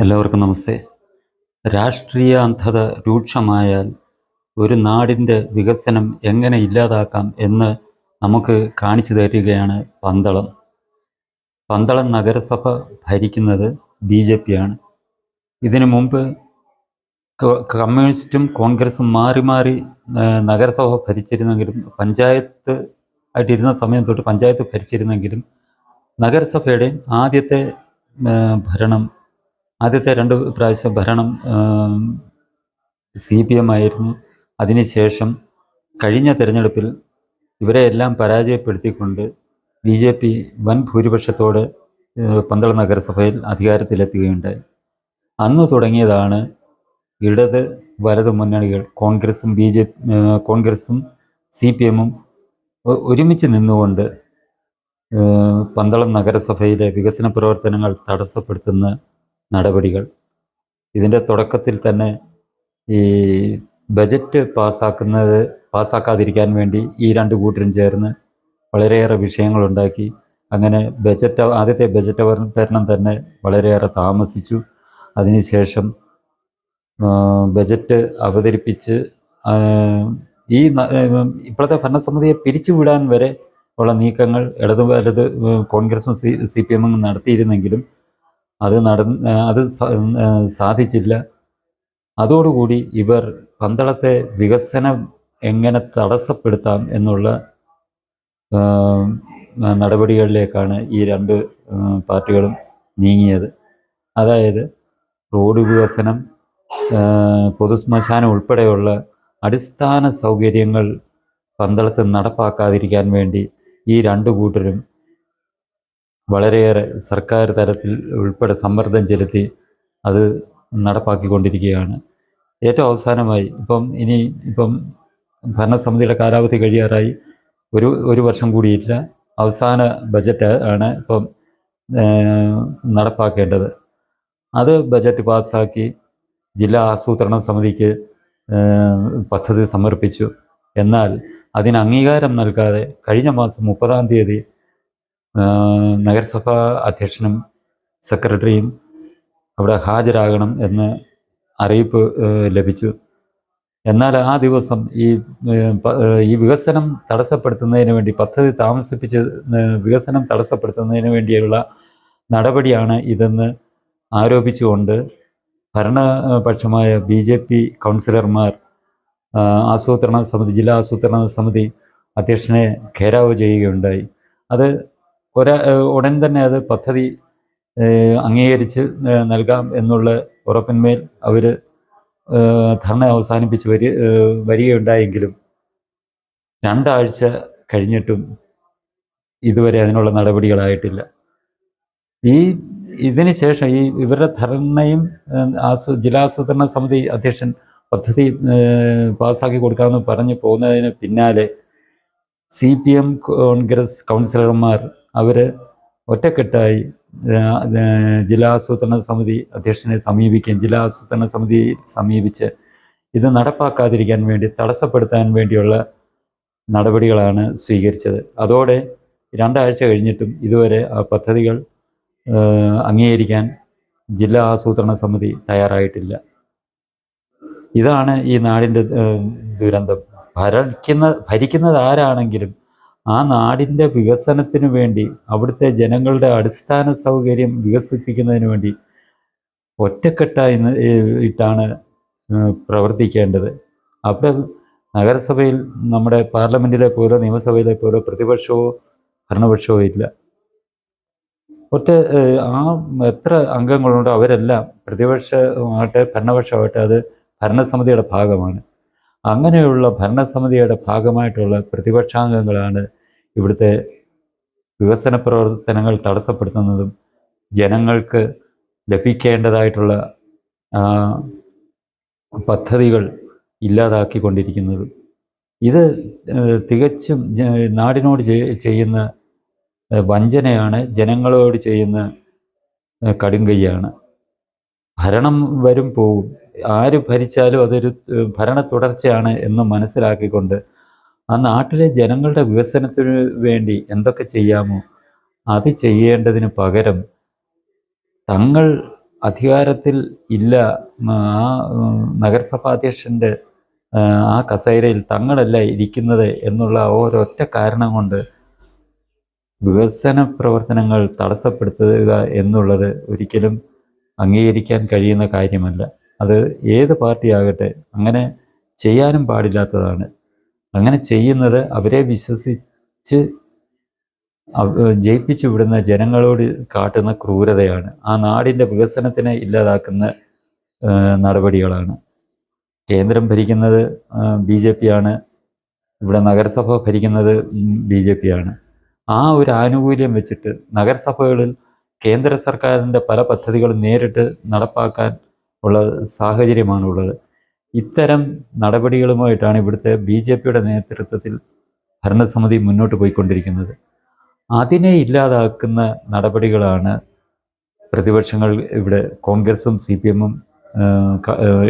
എല്ലാവർക്കും നമസ്തേ. രാഷ്ട്രീയ അന്ധത രൂക്ഷമായാൽ ഒരു നാടിന്റെ വികസനം എങ്ങനെ ഇല്ലാതാക്കാം എന്ന് നമുക്ക് കാണിച്ചു തരികയാണ് പന്തളം. പന്തളം നഗരസഭ ഭരിക്കുന്നത് ബി ജെ പിയാണ്. ഇതിനു മുമ്പ് കമ്മ്യൂണിസ്റ്റും കോൺഗ്രസും മാറി മാറി നഗരസഭ ഭരിച്ചിരുന്നെങ്കിലും പഞ്ചായത്ത് ആയിട്ടിരുന്ന സമയം തൊട്ട് പഞ്ചായത്ത് ഭരിച്ചിരുന്നെങ്കിലും നഗരസഭയുടെ ആദ്യത്തെ ഭരണം ആദ്യത്തെ രണ്ട് പ്രാവശ്യം ഭരണം സി പി എം ആയിരുന്നു. അതിനുശേഷം കഴിഞ്ഞ തെരഞ്ഞെടുപ്പിൽ ഇവരെ എല്ലാം പരാജയപ്പെടുത്തിക്കൊണ്ട് ബി ജെ പി വൻ ഭൂരിപക്ഷത്തോട് പന്തള നഗരസഭയിൽ അധികാരത്തിലെത്തുകയുണ്ടായി. അന്ന് തുടങ്ങിയതാണ് ഇടത് വലത് മുന്നണികൾ കോൺഗ്രസും ബി ജെ കോൺഗ്രസും സി പി എമ്മും ഒരുമിച്ച് നിന്നുകൊണ്ട് പന്തളം നഗരസഭയിലെ വികസന പ്രവർത്തനങ്ങൾ തടസ്സപ്പെടുത്തുന്ന നടപടികൾ. ഇതിന്റെ തുടക്കത്തിൽ തന്നെ ഈ ബജറ്റ് പാസ്സാക്കുന്നത് പാസ്സാക്കാതിരിക്കാൻ വേണ്ടി ഈ രണ്ട് കൂട്ടരും ചേർന്ന് വളരെയേറെ വിഷയങ്ങളുണ്ടാക്കി. അങ്ങനെ ബജറ്റ് ആദ്യത്തെ ബജറ്റ് അവതരണം തന്നെ വളരെയേറെ താമസിച്ചു. അതിനുശേഷം ബജറ്റ് അവതരിപ്പിച്ച് ഈ ഇപ്പോഴത്തെ ഭരണസമിതിയെ പിരിച്ചുവിടാൻ വരെ ഉള്ള നീക്കങ്ങൾ ഇടതു വലത് കോൺഗ്രസും സി സി പി എമ്മും നടത്തിയിരുന്നെങ്കിലും അത് നട അത് സാധിച്ചില്ല. അതോടുകൂടി ഇവർ പന്തളത്തെ വികസനം എങ്ങനെ തടസ്സപ്പെടുത്താം എന്നുള്ള നടപടികളിലേക്കാണ് ഈ രണ്ട് പാർട്ടികളും നീങ്ങിയത്. അതായത് റോഡ് വികസനം പൊതുശ്മശാനം ഉൾപ്പെടെയുള്ള അടിസ്ഥാന സൗകര്യങ്ങൾ പന്തളത്ത് നടപ്പാക്കാതിരിക്കാൻ വേണ്ടി ഈ രണ്ട് കൂട്ടരും വളരെയേറെ സർക്കാർ തലത്തിൽ ഉൾപ്പെടെ സമ്മർദ്ദം ചെലുത്തി അത് നടപ്പാക്കിക്കൊണ്ടിരിക്കുകയാണ്. ഏറ്റവും അവസാനമായി ഇപ്പം ഇനി ഇപ്പം ഭരണസമിതിയുടെ കാലാവധി കഴിയാറായി ഒരു ഒരു വർഷം കൂടിയില്ല അവസാന ബജറ്റ് ആണ് ഇപ്പം നടപ്പാക്കേണ്ടത്. അത് ബജറ്റ് പാസ്സാക്കി ജില്ലാ ആസൂത്രണ സമിതിക്ക് പദ്ധതി സമർപ്പിച്ചു. എന്നാൽ അതിന് അംഗീകാരം നൽകാതെ കഴിഞ്ഞ മാസം മുപ്പതാം തീയതി നഗരസഭാ അധ്യക്ഷനും സെക്രട്ടറിയും അവിടെ ഹാജരാകണം എന്ന് അറിയിപ്പ് ലഭിച്ചു. എന്നാൽ ആ ദിവസം ഈ ഈ വികസനം തടസ്സപ്പെടുത്തുന്നതിന് വേണ്ടി പദ്ധതി താമസിപ്പിച്ച് വികസനം തടസ്സപ്പെടുത്തുന്നതിന് വേണ്ടിയുള്ള നടപടിയാണ് ഇതെന്ന് ആരോപിച്ചുകൊണ്ട് ഭരണപക്ഷമായ ബി ജെ പി കൗൺസിലർമാർ ആസൂത്രണ സമിതി ജില്ലാ ആസൂത്രണ സമിതി അധ്യക്ഷനെ ഘേരാവ് ചെയ്യുകയുണ്ടായി. അത് ഒര ഉടൻ തന്നെ അത് പദ്ധതി അംഗീകരിച്ച് നൽകാം എന്നുള്ള ഉറപ്പിന്മേൽ അവർ ധർണ അവസാനിപ്പിച്ച് വരി വരികയുണ്ടായെങ്കിലും രണ്ടാഴ്ച കഴിഞ്ഞിട്ടും ഇതുവരെ അതിനുള്ള നടപടികളായിട്ടില്ല. ഈ ഇതിന് ശേഷം ഈ ഇവരുടെ ധർണയും ആസു ജില്ലാസൂത്രണ സമിതി അധ്യക്ഷൻ പദ്ധതി പാസ്സാക്കി കൊടുക്കാമെന്ന് പറഞ്ഞു പോകുന്നതിന് പിന്നാലെ സി പി എം കോൺഗ്രസ് കൗൺസിലർമാർ അവർ ഒറ്റക്കെട്ടായി ജില്ലാ ആസൂത്രണ സമിതി അധ്യക്ഷനെ സമീപിക്കുകയും ജില്ലാ ആസൂത്രണ സമിതിയെ സമീപിച്ച് ഇത് നടപ്പാക്കാതിരിക്കാൻ വേണ്ടി തടസ്സപ്പെടുത്താൻ വേണ്ടിയുള്ള നടപടികളാണ് സ്വീകരിച്ചത്. അതോടെ രണ്ടാഴ്ച കഴിഞ്ഞിട്ടും ഇതുവരെ ആ പദ്ധതികൾ അംഗീകരിക്കാൻ ജില്ലാ ആസൂത്രണ സമിതി തയ്യാറായിട്ടില്ല. ഇതാണ് ഈ നാടിന്റെ ദുരന്തം. ഭരിക്കുന്ന ഭരിക്കുന്നത് ആരാണെങ്കിലും ആ നാടിന്റെ വികസനത്തിന് വേണ്ടി അവിടുത്തെ ജനങ്ങളുടെ അടിസ്ഥാന സൗകര്യം വികസിപ്പിക്കുന്നതിന് വേണ്ടി ഒറ്റക്കെട്ടായി ഇട്ടാണ് പ്രവർത്തിക്കേണ്ടത്. അവിടെ നഗരസഭയിൽ നമ്മുടെ പാർലമെന്റിലെ പോലെ നിയമസഭയിലെ പോലെ പ്രതിപക്ഷമോ ഭരണപക്ഷമോ ഇല്ല. ഒറ്റ ആ എത്ര അംഗങ്ങളുണ്ടോ അവരെല്ലാം പ്രതിപക്ഷമാകട്ടെ ഭരണപക്ഷമാകട്ടെ അത് ഭരണസമിതിയുടെ ഭാഗമാണ്. അങ്ങനെയുള്ള ഭരണസമിതിയുടെ ഭാഗമായിട്ടുള്ള പ്രതിപക്ഷാംഗങ്ങളാണ് ഇവിടുത്തെ വികസന പ്രവർത്തനങ്ങൾ തടസ്സപ്പെടുത്തുന്നതും ജനങ്ങൾക്ക് ലഭിക്കേണ്ടതായിട്ടുള്ള പദ്ധതികൾ ഇല്ലാതാക്കിക്കൊണ്ടിരിക്കുന്നതും. ഇത് തികച്ചും നാടിനോട് ചെയ്യുന്ന വഞ്ചനയാണ് ജനങ്ങളോട് ചെയ്യുന്ന കടുങ്കയ്യാണ് ഭരണം വരും പോവും. ആര് ഭരിച്ചാലും അതൊരു ഭരണ തുടർച്ചയാണ് എന്ന് മനസ്സിലാക്കിക്കൊണ്ട് ആ നാട്ടിലെ ജനങ്ങളുടെ വികസനത്തിന് വേണ്ടി എന്തൊക്കെ ചെയ്യാമോ അത് ചെയ്യേണ്ടതിന് പകരം തങ്ങൾ അധികാരത്തിൽ ഇല്ല. ആ നഗരസഭാധ്യക്ഷന്റെ ആ, കസേരയിൽ തങ്ങളല്ല ഇരിക്കുന്നത് എന്നുള്ള ഓരൊറ്റ കാരണം കൊണ്ട് വികസന പ്രവർത്തനങ്ങൾ തടസ്സപ്പെടുത്തുക എന്നുള്ളത് ഒരിക്കലും അംഗീകരിക്കാൻ കഴിയുന്ന കാര്യമല്ല. അത് ഏത് പാർട്ടിയാകട്ടെ അങ്ങനെ ചെയ്യാനും പാടില്ലാത്തതാണ്. അങ്ങനെ ചെയ്യുന്നത് അവരെ വിശ്വസിച്ച് ജയിപ്പിച്ചു വിടുന്ന ജനങ്ങളോട് കാട്ടുന്ന ക്രൂരതയാണ്. ആ നാടിന്റെ വികസനത്തിനെ ഇല്ലാതാക്കുന്ന നടപടികളാണ്. കേന്ദ്രം ഭരിക്കുന്നത് ബി ജെ പി ആണ് ഇവിടെ നഗരസഭ ഭരിക്കുന്നത് ബി ജെ പി ആണ് ആ ഒരു ആനുകൂല്യം വെച്ചിട്ട് നഗരസഭകളിൽ കേന്ദ്ര സർക്കാരിന്റെ പല പദ്ധതികളും നേരിട്ട് നടപ്പാക്കാൻ ഉള്ള സാഹചര്യമാണുള്ളത്. ഇത്തരം നടപടികളുമായിട്ടാണ് ഇവിടുത്തെ ബി ജെ പിയുടെ നേതൃത്വത്തിൽ ഭരണസമിതി മുന്നോട്ട് പോയിക്കൊണ്ടിരിക്കുന്നത്. അതിനെ ഇല്ലാതാക്കുന്ന നടപടികളാണ് പ്രതിപക്ഷങ്ങൾ ഇവിടെ കോൺഗ്രസും സി പി എമ്മും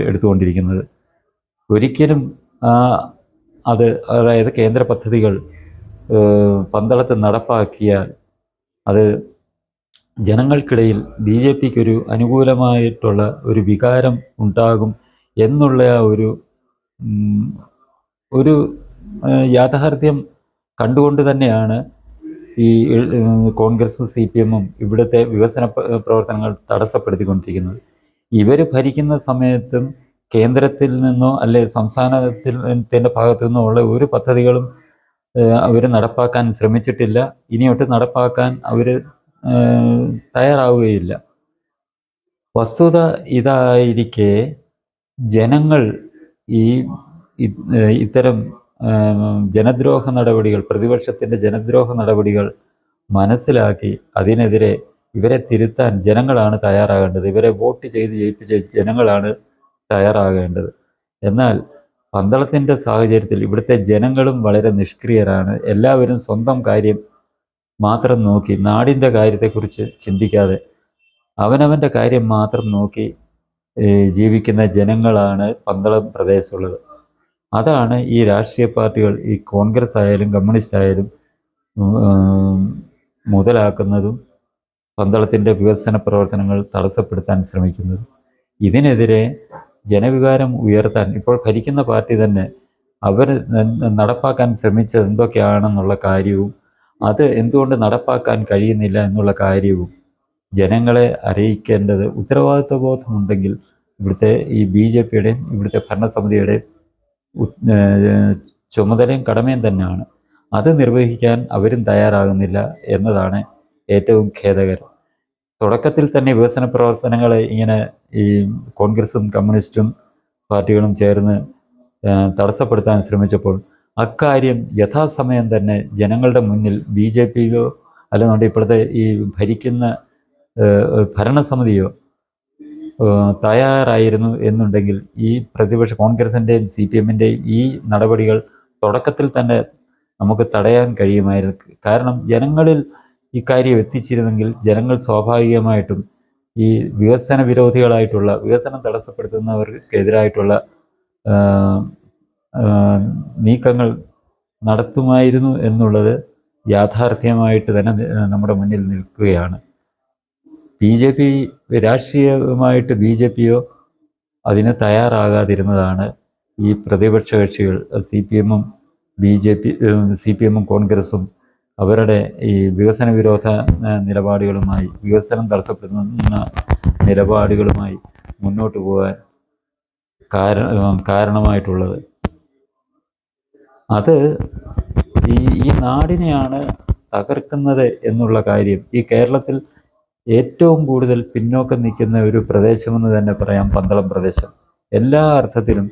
എടുത്തുകൊണ്ടിരിക്കുന്നത്. ഒരിക്കലും അത് അതായത് കേന്ദ്ര പദ്ധതികൾ പന്തളത്ത് നടപ്പാക്കിയാൽ അത് ജനങ്ങൾക്കിടയിൽ ബി ജെ പിക്ക് ഒരു അനുകൂലമായിട്ടുള്ള ഒരു വികാരം ഉണ്ടാകും എന്നുള്ള ഒരു ഒരു യാഥാർത്ഥ്യം കണ്ടുകൊണ്ട് തന്നെയാണ് ഈ കോൺഗ്രസും സി പി എമ്മും ഇവിടുത്തെ വികസന പ്രവർത്തനങ്ങൾ തടസ്സപ്പെടുത്തിക്കൊണ്ടിരിക്കുന്നത്. ഇവർ ഭരിക്കുന്ന സമയത്തും കേന്ദ്രത്തിൽ നിന്നോ അല്ലെ സംസ്ഥാനത്തിന്റെ ഭാഗത്തു നിന്നോ ഉള്ള ഒരു പദ്ധതികളും അവർ നടപ്പാക്കാൻ ശ്രമിച്ചിട്ടില്ല. ഇനിയൊട്ട് നടപ്പാക്കാൻ അവർ തയ്യാറാവുകയില്ല. വസ്തുത ഇതായിരിക്കെ ജനങ്ങൾ ഈ ഇത്തരം ജനദ്രോഹ നടപടികൾ പ്രതിപക്ഷത്തിന്റെ ജനദ്രോഹ നടപടികൾ മനസ്സിലാക്കി അതിനെതിരെ ഇവരെ തിരുത്താൻ ജനങ്ങളാണ് തയ്യാറാകേണ്ടത്. ഇവരെ വോട്ട് ചെയ്ത് ജയിപ്പിച്ച ജനങ്ങളാണ് തയ്യാറാകേണ്ടത്. എന്നാൽ പന്തളത്തിന്റെ സാഹചര്യത്തിൽ ഇവിടുത്തെ ജനങ്ങളും വളരെ നിഷ്ക്രിയരാണ്. എല്ലാവരും സ്വന്തം കാര്യം മാത്രം നോക്കി നാടിന്റെ കാര്യത്തെക്കുറിച്ച് ചിന്തിക്കാതെ അവനവന്റെ കാര്യം മാത്രം നോക്കി ജീവിക്കുന്ന ജനങ്ങളാണ് പന്തളം പ്രദേശമുള്ളത് അതാണ് ഈ രാഷ്ട്രീയ പാർട്ടികൾ ഈ കോൺഗ്രസ് ആയാലും കമ്മ്യൂണിസ്റ്റ് ആയാലും മുതലാക്കുന്നതും പന്തളത്തിന്റെ വികസന പ്രവർത്തനങ്ങൾ തടസ്സപ്പെടുത്താൻ ശ്രമിക്കുന്നത്. ഇതിനെതിരെ ജനവികാരം ഉയർത്താൻ ഇപ്പോൾ ഭരിക്കുന്ന പാർട്ടി തന്നെ അവർ നടപ്പാക്കാൻ ശ്രമിച്ചത് എന്തൊക്കെയാണെന്നുള്ള കാര്യവും അത് എന്തുകൊണ്ട് നടപ്പാക്കാൻ കഴിയുന്നില്ല എന്നുള്ള കാര്യവും ജനങ്ങളെ അറിയിക്കേണ്ടത് ഉത്തരവാദിത്വ ബോധമുണ്ടെങ്കിൽ ഇവിടുത്തെ ഈ ബി ജെ പിയുടെയും ഇവിടുത്തെ ഭരണസമിതിയുടെയും ചുമതലയും കടമയും തന്നെയാണ്. അത് നിർവഹിക്കാൻ അവരും തയ്യാറാകുന്നില്ല എന്നതാണ് ഏറ്റവും ഖേദകരം. തുടക്കത്തിൽ തന്നെ വികസന പ്രവർത്തനങ്ങൾ ഇങ്ങനെ ഈ കോൺഗ്രസും കമ്മ്യൂണിസ്റ്റും പാർട്ടികളും ചേർന്ന് തടസ്സപ്പെടുത്താൻ ശ്രമിച്ചപ്പോൾ അക്കാര്യം യഥാസമയം തന്നെ ജനങ്ങളുടെ മുന്നിൽ ബി ജെ പിയിലോ അല്ലെന്നുണ്ടെങ്കിൽ ഇപ്പോഴത്തെ ഈ ഭരിക്കുന്ന ഭരണസമിതിയോ തയ്യാറായിരുന്നു എന്നുണ്ടെങ്കിൽ ഈ പ്രതിപക്ഷ കോൺഗ്രസിന്റെയും സി പി എമ്മിന്റെയും ഈ നടപടികൾ തുടക്കത്തിൽ തന്നെ നമുക്ക് തടയാൻ കഴിയുമായിരുന്നു. കാരണം ജനങ്ങളിൽ ഇക്കാര്യം എത്തിച്ചിരുന്നെങ്കിൽ ജനങ്ങൾ സ്വാഭാവികമായിട്ടും ഈ വികസന വിരോധികളായിട്ടുള്ള വികസനം തടസ്സപ്പെടുത്തുന്നവർക്കെതിരായിട്ടുള്ള നീക്കങ്ങൾ നടത്തുമായിരുന്നു എന്നുള്ളത് യാഥാർത്ഥ്യമായിട്ട് തന്നെ നമ്മുടെ മുന്നിൽ നിൽക്കുകയാണ്. ബി ജെ പി രാഷ്ട്രീയമായിട്ട് ബി ജെ പിയോ അതിന് തയ്യാറാകാതിരുന്നതാണ് ഈ പ്രതിപക്ഷ കക്ഷികൾ സി പി എമ്മും B J P C P എമ്മും കോൺഗ്രസും അവരുടെ ഈ വികസന വിരോധ നിലപാടുകളുമായി വികസനം തടസ്സപ്പെടുന്ന നിലപാടുകളുമായി മുന്നോട്ട് പോകാൻ കാര- കാരണമായിട്ടുള്ളത്. അത് ഈ ഈ നാടിനെയാണ് തകർക്കുന്നത് എന്നുള്ള കാര്യം ഈ കേരളത്തിൽ ഏറ്റവും കൂടുതൽ പിന്നോക്കം നിൽക്കുന്ന ഒരു പ്രദേശമെന്ന് തന്നെ പറയാം പന്തളം പ്രദേശം. എല്ലാ അർത്ഥത്തിലും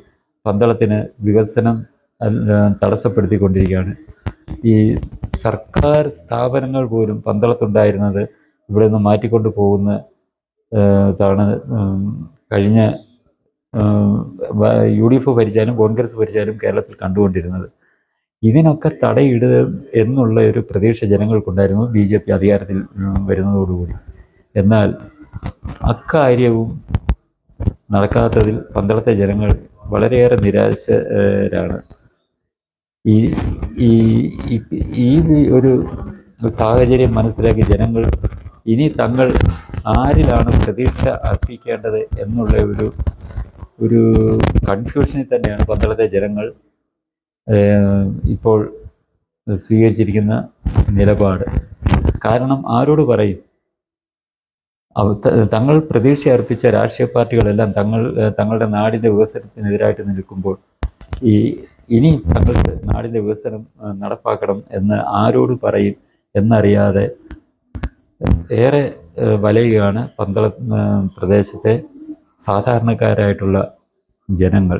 പന്തളത്തിന് വികസനം തടസ്സപ്പെടുത്തിക്കൊണ്ടിരിക്കുകയാണ്. ഈ സർക്കാർ സ്ഥാപനങ്ങൾ പോലും പന്തളത്തുണ്ടായിരുന്നത് ഇവിടെ നിന്ന് മാറ്റിക്കൊണ്ട് പോകുന്ന താണ് കഴിഞ്ഞ യു ഡി എഫ് ഭരിച്ചാലും കോൺഗ്രസ് ഭരിച്ചാലും കേരളത്തിൽ കണ്ടുകൊണ്ടിരുന്നത്. ഇതിനൊക്കെ തടയിടുക എന്നുള്ള ഒരു പ്രതീക്ഷ ജനങ്ങൾക്കുണ്ടായിരുന്നു. ബി ജെ പി അധികാരത്തിൽ വരുന്നതോടുകൂടി. എന്നാൽ അക്കാര്യവും നടക്കാത്തതിൽ പന്തളത്തെ ജനങ്ങൾ വളരെയേറെ നിരാശരാണ്. ഈ ഈ ഈ- ഒരു സാഹചര്യം മനസ്സിലാക്കി ജനങ്ങൾ ഇനി തങ്ങൾ ആരിലാണ് പ്രതീക്ഷ അർപ്പിക്കേണ്ടത് എന്നുള്ള ഒരു ഒരു കൺഫ്യൂഷനിൽ തന്നെയാണ് പന്തളത്തെ ജനങ്ങൾ ഇപ്പോൾ സ്വീകരിച്ചിരിക്കുന്ന നിലപാട്. കാരണം ആരോട് പറയും? തങ്ങൾ പ്രതീക്ഷ അർപ്പിച്ച രാഷ്ട്രീയ പാർട്ടികളെല്ലാം തങ്ങൾ തങ്ങളുടെ നാടിന്റെ വികസനത്തിനെതിരായിട്ട് നിൽക്കുമ്പോൾ ഈ ഇനി തങ്ങളുടെ നാടിന്റെ വികസനം നടപ്പാക്കണം എന്ന് ആരോട് പറയും എന്നറിയാതെ ഏറെ വലയുകയാണ് പന്തള പ്രദേശത്തെ സാധാരണക്കാരായിട്ടുള്ള ജനങ്ങൾ.